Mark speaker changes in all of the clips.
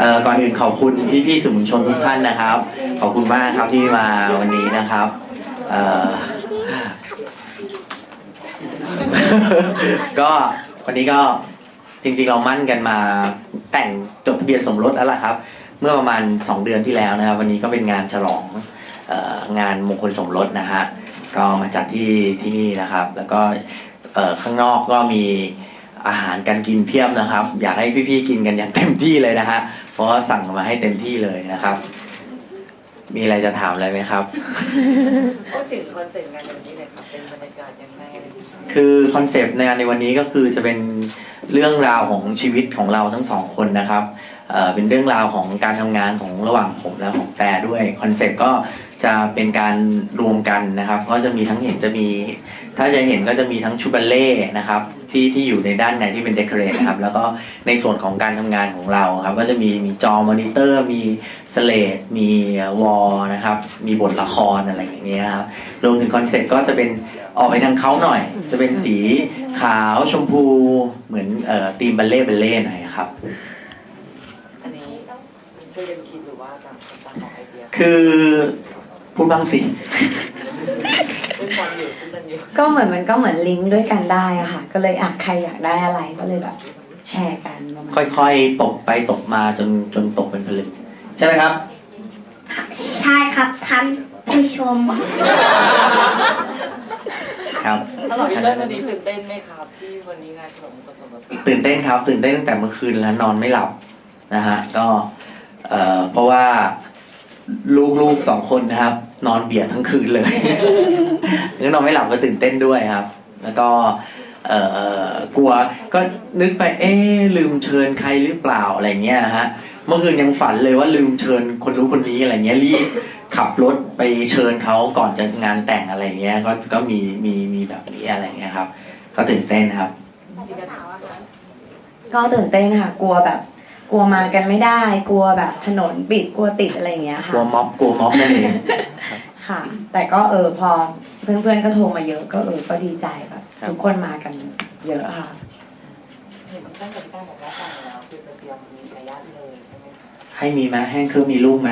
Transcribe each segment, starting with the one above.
Speaker 1: เอ่อก่อนอื่นขอบคุณพี่พี่ๆสื่อมวลชนทุกท่านนะครับ ขอบคุณมากครับที่มาวันนี้นะครับเอ่อ ก็วันนี้ก็จริงๆเรามั่นกันมาแต่งจดทะเบียนสมรสแล้วล่ะครับ เมื่อประมาณ 2 เดือนที่แล้วนะครับ วันนี้ก็เป็นงานฉลองเอ่องานมงคลสมรสนะฮะก็มาจัดที่ที่นี่นะครับ แล้วก็เอ่อข้างนอกก็มี อาหารการกินเพียบนะครับ อยากให้พี่ๆกินกันอย่างเต็มที่เลยนะฮะ เพราะว่าสั่งมาให้เต็มที่เลยนะครับ มีอะไรจะถามอะไรไหมครับ
Speaker 2: พูดถึงคอนเซ็ปต์งานวันนี้เลยครับเป็นบรรยากาศยังไงอะไรอย่างเงี้ย
Speaker 1: คือคอนเซปต์ในงานในวันนี้ก็คือจะเป็นเรื่องราวของชีวิตของเราทั้งสองคนนะครับเอ่อเป็นเรื่องราวของการทำงานของระหว่างผมและของแต่ด้วยคอนเซปต์ก็จะเป็นการรวมกันนะครับ ก็จะมีทั้งเห็นจะมี ถ้าจะเห็นก็จะมีทั้งชุดบัลเล่นะครับ ที่ที่อยู่ในด้านในที่เป็นเดคอเรทนะครับ แล้วก็ในส่วนของการทำงานของเราครับ ก็จะมีมีจอมอนิเตอร์ มีสเลดมีวอลนะครับ มีบทละครอะไรอย่างเงี้ยครับ รวมถึงคอนเซ็ปต์ก็จะเป็นออกไปทางเขาหน่อย จะเป็นสีขาวชมพูเหมือนเอ่อธีมบัลเล่บัลเล่หน่อยครับ
Speaker 2: อันนี้ช่วยกันคิดหรือว่าตามตามของไอเดีย
Speaker 1: คือพูดบ้างสิ
Speaker 2: ซึ่งความอยู่ซึ่งกันอยู่
Speaker 3: ก็เหมือนมันก็เหมือนลิงก์ด้วยกันได้อะค่ะ ก็เลยอะใครอยากได้อะไรก็เลยแบบแชร์กันประมาณ
Speaker 1: ค่อยๆ ตกไปตกมาจนจนตกเป็นผลึก ใช่ไหมครับ
Speaker 4: ใช่ครับท่านผู้ชม
Speaker 1: ครับ
Speaker 2: สำหรับพี่เต้นวันนี้ตื่นเต้นไหมครับ ที่วันนี้งานฉลองมงคลสมรส
Speaker 1: ตื่นเต้นครับ ตื่นเต้นตั้งแต่เมื่อคืนแล้วนอนไม่หลับนะฮะก็เอ่อเพราะว่า ลูกๆสองคนนะครับ นอนเบียดทั้งคืนเลยงั้นนอนไม่หลับก็ตื่นเต้นด้วยครับ แล้วก็เอ่อกลัวก็นึกไปเอ๊ะลืมเชิญใครหรือเปล่าอะไรเงี้ยฮะเมื่อคืนยังฝันเลยว่าลืมเชิญคนรู้นคนนี้อะไรเงี้ยรีบขับรถไปเชิญเขาก่อนจะงานแต่งอะไรเงี้ยก็ก็มีมีมีแบบนี้อะไรเงี้ยครับ ก็ตื่นเต้นครับ
Speaker 3: ก็ตื่นเต้นค่ะกลัวแบบก ลัวมากันไม่ได้ กลัวแบบถนนปิดกลัวติดอะไรอย่างเงี้ย
Speaker 1: ก
Speaker 3: ค่ะ
Speaker 1: ลัวม็อบกลัวม็อบนั่นเอง
Speaker 3: ค่ะ แต่ก็เออพอเพื่อนๆก็โทรมาเยอะก็เออก็ดีใจแบบ
Speaker 1: ครับ
Speaker 3: ทุกคนมากันเยอะค่ะ
Speaker 2: เห็นตั้งแต่พี่ตั้งบอกว่าแต่งแล้วคือจะเตรียมมีทายาทเลยใช่ไหมครับ
Speaker 1: ให้มีไหมให้คือมีลูกไหม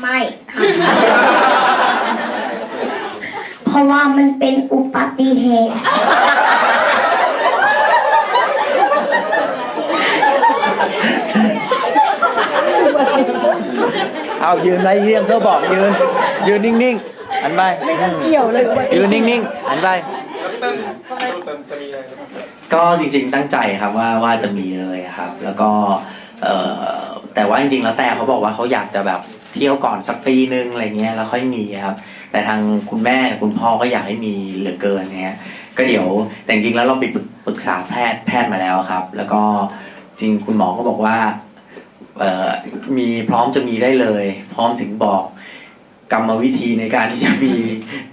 Speaker 4: ไม่ครับเพราะว่ามันเป็นอุบัติเหตุ
Speaker 1: เอายืนไรเฮียงเขาบอกยืน ยืนนิ่งๆหันไปไม่เกี่ยวเลยยืนนิ่งๆหันไปก็จริงๆตั้งใจครับว่าว่าจะมีเลยครับ แล้วก็เอ่อแต่ว่าจริงๆแล้วแต่เขาบอกว่าเขาอยากจะแบบเที่ยวก่อนสักปีนึงอะไรเงี้ยแล้วค่อยมีครับ แต่ทางคุณแม่กับคุณพ่อก็อยากให้มีเหลือเกินเนี้ยก็เดี๋ยวแต่จริงๆแล้วเราไปปรึกปรึกษาแพทย์แพทย์มาแล้วครับ แล้วก็จริงคุณหมอก็บอกว่าเอ่อ มีพร้อมจะมีได้เลย พร้อมถึงบอกกรรมวิธีในการที่จะมี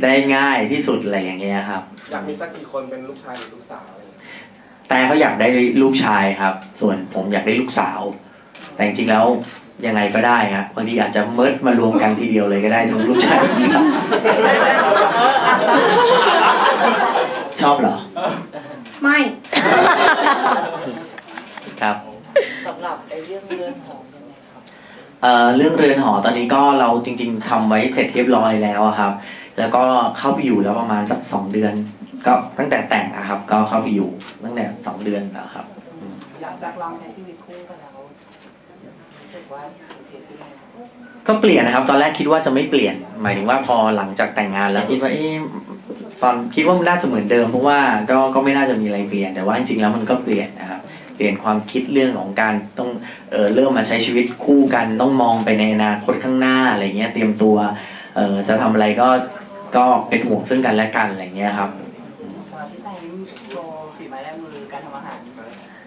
Speaker 1: ได้ง่ายที่สุดอะไรอย่างเงี้ยครับ
Speaker 5: อยากมีสักกี่คนเป็นลูกชายหรือลูกสาวอะไรอย่างเงี้ย
Speaker 1: แต่เขาอยากได้ลูกชายครับ ส่วนผมอยากได้ลูกสาว แต่จริงๆแล้วยังไงก็ได้ครับบางทีอาจจะเมิร์ดมารวมกันทีเดียวเลยก็ได้ทั้งลูกชายลูกสาวชอบเหรอ
Speaker 4: ไม่
Speaker 1: ครับ
Speaker 2: สำหรับไอ เรื่องเรือนหอยังไงครับ
Speaker 1: เอ่อเรื่องเรือนหอตอนนี้ก็เราจริง ๆทำไว้เสร็จเรียบร้อยแล้วอะครับ แล้วก็เข้าไปอยู่แล้วประมาณสักสองเดือน ก็ตั้งแต่แต่งอะครับ ก็เข้าไปอยู่ตั้งแต่สองเดือนแล้วครับอืม
Speaker 2: หลังจากลองใช้ชีวิตคู่กันแล้วรู้สึกว่าเปลี่ยนไปไหม
Speaker 1: ก็เปลี่ยนนะครับ ตอนแรกคิดว่าจะไม่เปลี่ยน หมายถึงว่าพอหลังจากแต่งงานแล้วคิดว่าเอ๊ะตอนคิดว่ามันน่าจะเหมือนเดิมเพราะว่าก็ก็ไม่น่าจะมีอะไรเปลี่ยนแต่ว่าจริงๆแล้วมันก็เปลี่ยนนะครับ เปลี่ยนความคิดเรื่องของการต้องเออเริ่มมาใช้ชีวิตคู่กันต้องมองไปในอนาคตข้างหน้าอะไรเงี้ยเตรียมตัวเออจะทำอะไรก็ก็เป็นห่วงซึ่งกันและกันอะไรเงี้ยครับ
Speaker 2: สำหรับพี่แต่งโชว์ฝีไม้ลายมือการทำอาหาร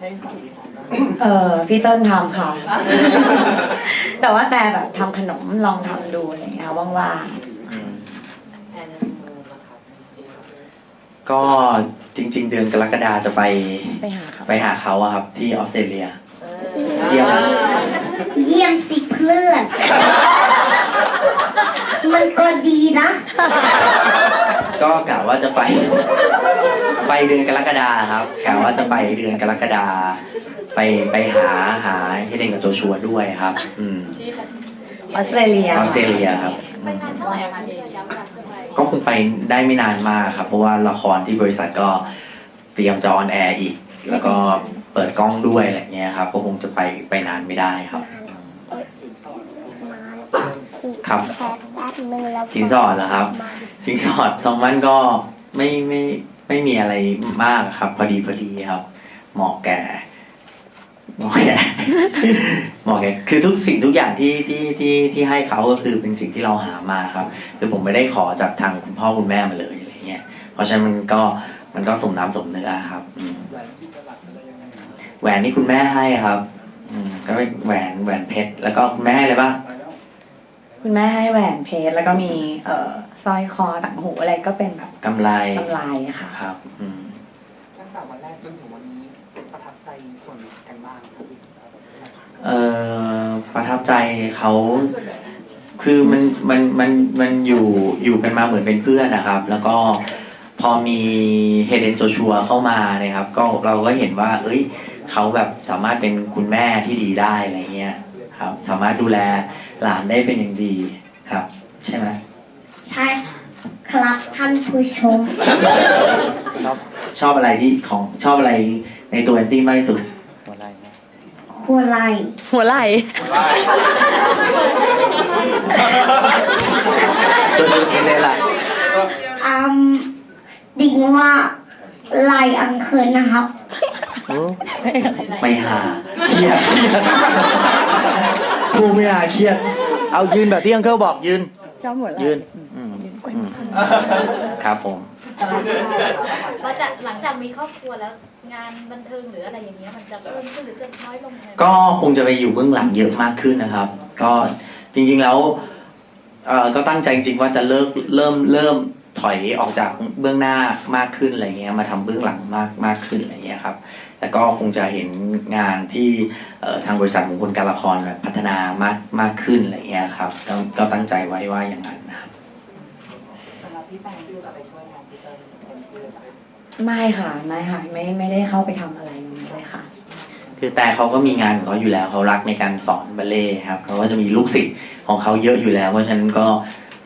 Speaker 2: ให้สามีทานบ้าง
Speaker 3: เออพี่เติ้ลทำค่ะ แต่ว่าแต่แบบทำขนมลองทำดูอะไรเงี้ยว่าง
Speaker 2: แทนฮันนีมูนนะครับปีนี้
Speaker 1: ก็ จริง ๆ เดือนกรกฎาจะไป
Speaker 3: ๆไปหาเขา
Speaker 1: ไปหาเขาอะครับ ที่ออสเตรเลีย
Speaker 2: เอ
Speaker 1: เยี่ยม
Speaker 4: เยี่ยมสิเพื่อน มันก็ดีนะ
Speaker 1: ก็กะว่าจะไป ไปเดือนกรกฎาครับกะว่าจะไปเดือนกรกฎาไปไปหาหาเฮเดนกับโจชัวด้วยครับ อืม
Speaker 3: ออสเตรเลีย
Speaker 1: ออสเตรเลียครับ
Speaker 6: ไปนานเท่าไหร่อะคะที่ระยะเวลาขึ้นไป
Speaker 1: ก็คงไปได้ไม่นานมากครับ เพราะว่าละครที่บริษัทก็เตรียมจะออนแอร์อีก แล้วก็เปิดกล้องด้วยอะไรเงี้ยครับก็คงจะไปไปนานไม่ได้ครับ ครับ
Speaker 4: แป๊บนึงแล้ว
Speaker 1: สินสอดเหรอครับ สินสอดทองมันก็ไม่ไม่ไม่มีอะไรมากครับ พอดีพอดีครับ เหมาะแก่เห มาะแก่เหมาะแก่คือทุกสิ่งทุกอย่างที่ที่ที่ที่ให้เขาก็คือเป็นสิ่งที่เราหามาครับ คือผมไม่ได้ขอจากทางคุณพ่อคุณแม่มาเลยอะไรเงี้ย เพราะฉะนั้นมันก็มันก็สมน้ำสมเนื้อครับอืมแหวนนี่คุณแม่ให้ครับอืมก็เป็นแหวนแหวนเพชรแล้วก็คุณแม่ให้อะไรบ้าง
Speaker 3: คุณแม่ให้แหวนเพชรแล้วก็มี เอ่อสร้อยคอต่างหูอะไรก็เป็นแบบ
Speaker 1: กำไร
Speaker 3: กำไรอะค่ะ
Speaker 1: ครับ อืม
Speaker 2: ตั้งแต่วันแรกจนถึงวันนี้ประทับใจส่วนไหนกันบ้างครับ
Speaker 1: เอ่อประทับใจเขาคือมันมันมันมันอยู่อยู่กันมาเหมือนเป็นเพื่อนนะครับ แล้วก็พอมีเฮเดนโจชัวเข้ามาเนี่ยครับ ก็เราก็เห็นว่า เอ้ยเขาแบบสามารถเป็นคุณแม่ที่ดีได้อะไรเงี้ยครับ สามารถดูแลหลานได้เป็นอย่างดีครับ ใช่ไหม
Speaker 4: ใช่ครับท่านผู้ชม
Speaker 1: ชอบ ชอบอะไรที่ของชอบอะไรในตัวแอนตี้มากที่สุด
Speaker 4: หัวไหล่
Speaker 3: หัวไหล่
Speaker 1: ตัวจุดเป็นเลยล่ะ
Speaker 4: อืมดิ่งว่าไหล่อังเคิลนะครับ
Speaker 1: ไม่หาเครียดเครียดพูดไม่หาเครียด เอายืนแบบที่อังเคิลบอกยืน
Speaker 3: ชอบหัวไหล่
Speaker 1: ยืน อืมอืม ครับผม
Speaker 6: เราจะหลังจากมีครอบครัวแล้วงานบันเทิงหรืออะไรอย่างเงี้ยมันจะเพิ่มขึ้นหรือจะน้อยลงยังไง
Speaker 1: ก็คงจะไปอยู่เบื้องหลังเยอะมากขึ้นนะครับ ก็จริงๆแล้วเอ่อก็ตั้งใจจริงๆว่าจะเลิกเริ่มเริ่มถอยออกจากเบื้องหน้ามากขึ้นอะไรเงี้ยมาทำเบื้องหลังมากมากขึ้นอะไรเงี้ยครับแต่ก็คงจะเห็นงานที่เอ่อทางบริษัทมงคลการละครแบบพัฒนามากมากขึ้นอะไรเงี้ยครับก็ก็ตั้งใจไว้ว่าอย่างนั้นนะครับ
Speaker 2: สำหรับ พี่แปงที่จะไปช่วยงานพี่เติ้ลเป็นเพื่อนไหม
Speaker 3: ไม่ค่ะไม่ค่ะไม่ไม่ได้เข้าไปทำอะไรเลยค่ะ
Speaker 1: คือแต่เขาก็มีงานของเขาอยู่แล้วเขารักในการสอนบัลเล่ต์ครับเขาก็จะมีลูกศิษย์ของเขาเยอะอยู่แล้ว เพราะฉะนั้นก็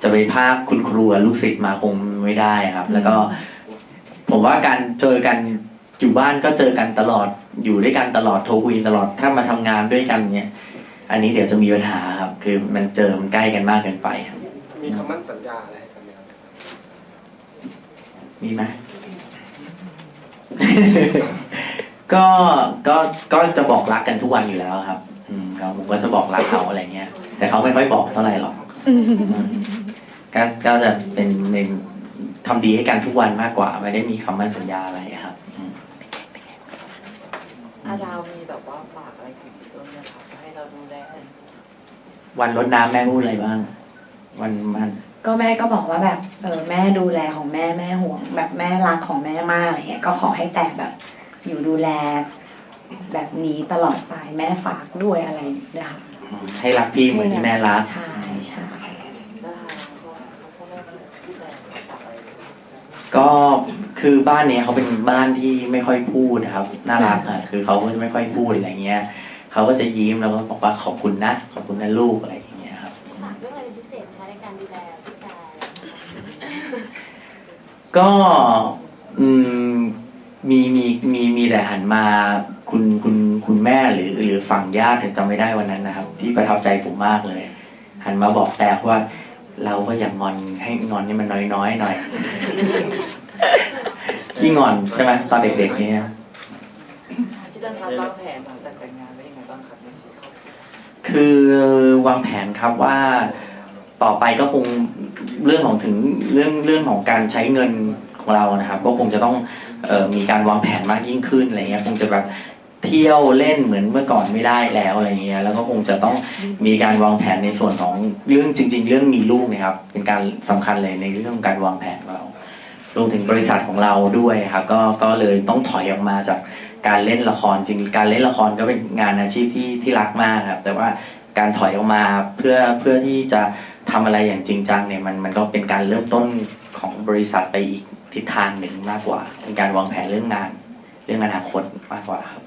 Speaker 1: จะไปภาคคุณครูกับลูกศิษย์มาคงไม่ได้ครับ แล้วก็ ผมว่าการเจอกันอยู่บ้านก็เจอกันตลอดอยู่ด้วยกันตลอดโทรคุยตลอดถ้ามาทำงานด้วยกันเนี่ย อันนี้เดี๋ยวจะมีปัญหาครับ คือมันเจอมันใกล้กันมากเกินไปครับ
Speaker 5: มีคำมั่นสัญญาอะไรกันไห มครับ
Speaker 1: มีไหมก็ก็ก็จะบอกรักกันทุกวันอยู่แล้วครับ อืมก็ผมก็จะบอกรักเขาอะไรเงี้ย แต่เขาไม่ค่อยบอกเท่าไหร่หรอกอืมก็ก็จะเป็นเป็นทำดีให้กันทุกวันมากกว่า ไม่ได้มีคำมั่นสัญญาอะไรครับอืม
Speaker 2: อาดาวมีแบบว่าฝากอะไรถึงพี่เติ้ลไหมครับให้เราดูแล
Speaker 1: วันรดน้ำแม่พูดอะไรบ้าง วันมัน
Speaker 3: ก็แม่ก็บอกว่าแบบเออแม่ดูแลของแม่แม่ห่วง แบบแม่รักของแม่มากอะไรเงี้ยก็ขอให้แต่แบบอยู่ดูแล แบบนี้ตลอดไปแม่ฝากด้วยอะไรด้วยค่ะ
Speaker 1: ให้รักพี่เหมือนที่แม่รัก
Speaker 3: ใช่ใช่
Speaker 2: ก็
Speaker 1: คือบ้านเนี้ยเขาเป็นบ้านที่ไม่ค่อยพูดนะครับน่ารักอะคือเขาก็จะไม่ค่อยพูดอะไรเงี้ยเขาก็จะยิ้มแล้วก็บอกว่าขอบคุณนะขอบคุณนะลูกอะไร
Speaker 6: ก็อืม
Speaker 1: มีมีมีมีแต่หันมาคุณคุณคุณแม่หรือ หรือฝั่งญาติจำไม่ได้วันนั้นนะครับ ที่ประทับใจผมมากเลย หันมาบอกแต่ว่า เราก็อย่างงอนให้งอนนี่มันน้อยๆหน่อยขี้งอนใช่ไหมตอนเด็กๆเนี่ย
Speaker 2: พี่เติ้ลครับวางแผนหลังจากแต่งงานไว้ยังไงบ้างครับในชีวิตครอบครัว
Speaker 1: คือวางแผนครับว่า ต่อไปก็คงเรื่องของถึงเรื่องเรื่องของการใช้เงินของเรานะครับ ก็คงจะต้องออมีการวางแผนมากยิ่งขึ้นอะไรเงี้ยคงจะแบบเที่ยวเล่นเหมือนเมื่อก่อนไม่ได้แล้วอะไรเงี้ยแล้วก็คงจะต้องมีการวางแผนในส่วนของเรื่องจริง ๆ เรื่องมีลูกนะครับ เป็นการสำคัญเลยในเรื่องของการวางแผนของเรารวมถึงบริษัทของเราด้วยครับก็ก็เลยต้องถอยออกมาจากการเล่นละครจริงการเล่นละครก็เป็นงานอาชีพที่ที่รักมากครับแต่ว่าการถอยออกมาเพื่อเพื่อที่จะ ทำอะไรอย่างจริงจังเนี่ยมันมันก็เป็นการเริ่มต้นของบริษัทไปอีกทิศทางหนึ่งมากกว่าเป็นการวางแผนเรื่องงาน เรื่องอนาคตมากกว่าครับ